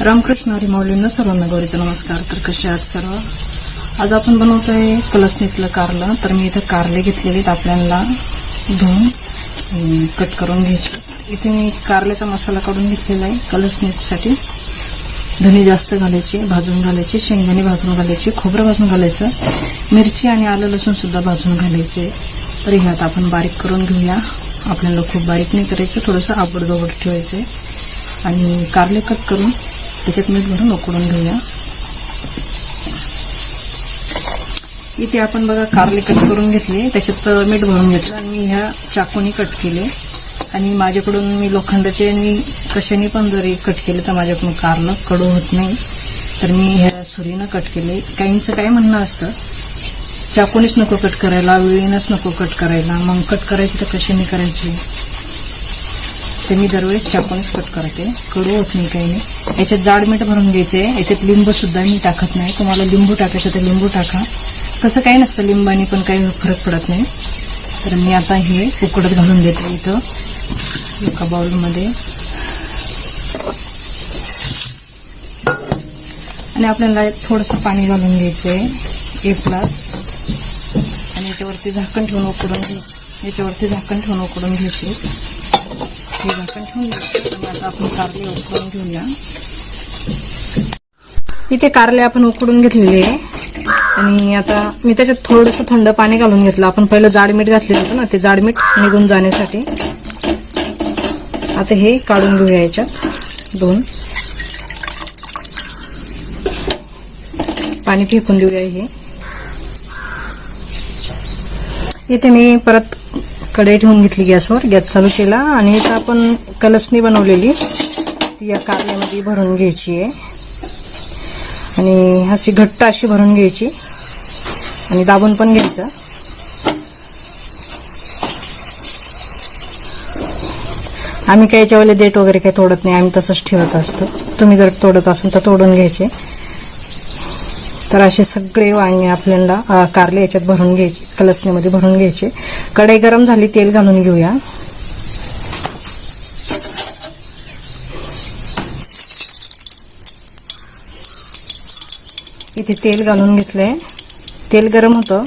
रामकृष्ण हरी माऊलींना सर्वांना गौरीचा नमस्कार. तर कसे आहात सर्व? आज आपण बनवतोय कलसणीतलं कारलं. तर मी इथं कारले घेतलेले आहेत. आपल्याला धुवून कट करून घ्यायचे. इथे मी कारल्याचा मसाला काढून घेतलेला आहे कलसणीसाठी धने जास्त घालायचे भाजून घालायचे शेंगदाणे भाजून घालायचे खोबरं भाजून घालायचं मिरची आणि आलं लसूणसुद्धा भाजून घालायचे. तर ह्यात आपण बारीक करून घेऊया. आपल्याला खूप बारीक नाही करायचं थोडंसं आबडदोबड ठेवायचं आणि कारले कट करून त्याच्यात मीठ भरून उकळून घेऊया. इथे आपण बघा कारले कट करून घेतले. त्याच्यात मीठ भरून घेतलं आणि मी ह्या चाकूनी कट केले. आणि माझ्याकडून मी लोखंडाचे आणि कशाने पण जरी कट केले तर माझ्याकडून कारलं कडू होत नाही. तर मी ह्या सुरीनं कट केले. काहींचं काय म्हणणं असतं? चाकूनीच नको कट करायला वेळीनंच नको कट करायला. मग कट करायची तर कशाने करायची? याचे मी दरवेळेस चाकूनच कट करते. कडू होत नाही काही नाही. याच्यात जाड मीठ भरून घ्यायचे. याच्यात लिंबूसुद्धा मी टाकत नाही. तुम्हाला लिंबू टाकायचं तर लिंबू टाका. तसं काही नसतं लिंबाने पण काही फरक पडत नाही. तर मी आता हे उकडत घालून देते इथं. एका बाउलमध्ये. आणि आपल्याला थोडंसं पाणी घालून घ्यायचं आहे एक ग्लास. आणि याच्यावरती झाकण ठेवून उकडून घे याच्यावरती झाकण ठेवून उकडून घ्यायचे. हे झाकण ठेवून आणि आता आपण कारले उकडून घेऊया इथे कारले आपण उकडून घेतलेले आणि आता मी त्याच्यात थोडंसं थंड पाणी घालून घेतलं. आपण पहिलं जाड मीठ घातलेलं होतं ना ते जाड मीठ निघून जाण्यासाठी. आता हे काढून घेऊया याच्यात दोन. पाणी फेकून देऊया हे. इथे मी परत कढई ठेवून घेतली गॅसवर. गॅस चालू केला आणि इथं आपण कलसणी बनवलेली. ती या कारल्यामध्ये भरून घ्यायची आहे. आणि अशी घट्ट अशी भरून घ्यायची. आणि दाबून पण घ्यायचं. आम्ही काही याच्यावाले वेळेला देठ वगैरे काही तोडत नाही. आम्ही तसंच ठेवत असतो. तुम्ही जर तोडत असाल तर तोडून घ्यायचे. तर असे सगळे वांगे आपल्याला कारले याच्यात भरून घ्यायचे कलसणीमध्ये भरून घ्यायचे. कढई गरम झाली तेल घालून घेऊया. इथे तेल घालून घेतलंय. तेल गरम होतं.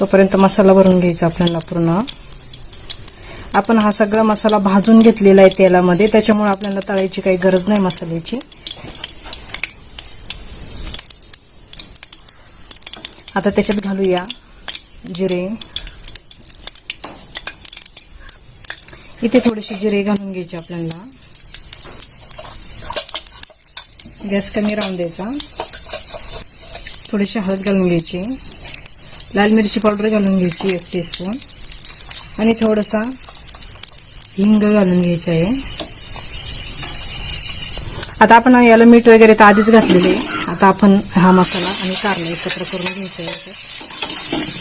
तोपर्यंत मसाला भरून घ्यायचा आपल्याला पूर्ण. आपण हा सगळा मसाला भाजून घेतलेला आहे तेलामध्ये. त्याच्यामुळे आपल्याला तळायची काही गरज नाही मसाल्याची. आता त्याच्यात घालूया जिरे. इथे थोडेसे जिरे घालून घ्यायचे आपल्याला. गॅस कमी राहून द्यायचा. थोडीशी हळद घालून घ्यायची. लाल मिरची पावडर घालून घ्यायची एक टीस्पून आणि थोडासा हिंग घालून घ्यायचं आहे. आता आपण याला मीठ वगैरे तर आधीच घातलेले आहे. आता आपण हा मसाला आणि कारला एकत्र करून घ्यायचा आहे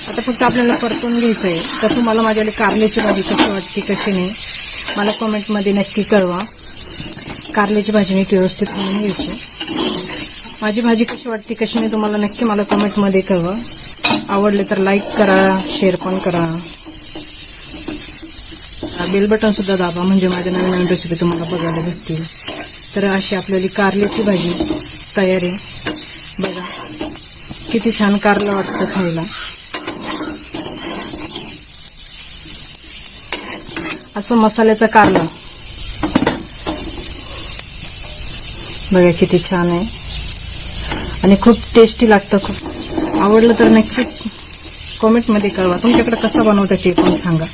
आता फक्त आपल्याला परतून घ्यायचं आहे. तर तुम्हाला माझ्याला कारल्याची भाजी कशी वाटते कशी नाही मला कमेंटमध्ये नक्की कळवा. कारल्याची भाजी नीट व्यवस्थित म्हणून घ्यायची. माझी भाजी कशी वाटते कशी नाही तुम्हाला नक्की मला कमेंटमध्ये कळवा. आवडले तर लाईक करा शेअर पण करा. बेल बटन सुद्धा दाबा म्हणजे माझ्या नवीन नवीन रेसिपी तुम्हाला बघायला भेटतील. तर अशी आपल्याली कारल्याची भाजी तयार आहे. बघा किती छान कारलं वाटतं खायला. असं मसाल्याचं कारलं. बघा किती छान आहे. आणि खूप टेस्टी लागतं खूप. आवडलं तर नक्कीच कॉमेंटमध्ये कळवा. तुमच्याकडे कसं बनवतं ते पण सांगा.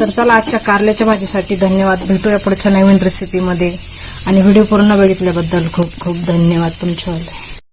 तर चला आजच्या कारल्याच्या भाजीसाठी धन्यवाद. भेटूया पुढच्या नवीन रेसिपीमध्ये आणि व्हिडिओ पूर्ण बघितल्याबद्दल खूप खूप धन्यवाद तुमच्यावर.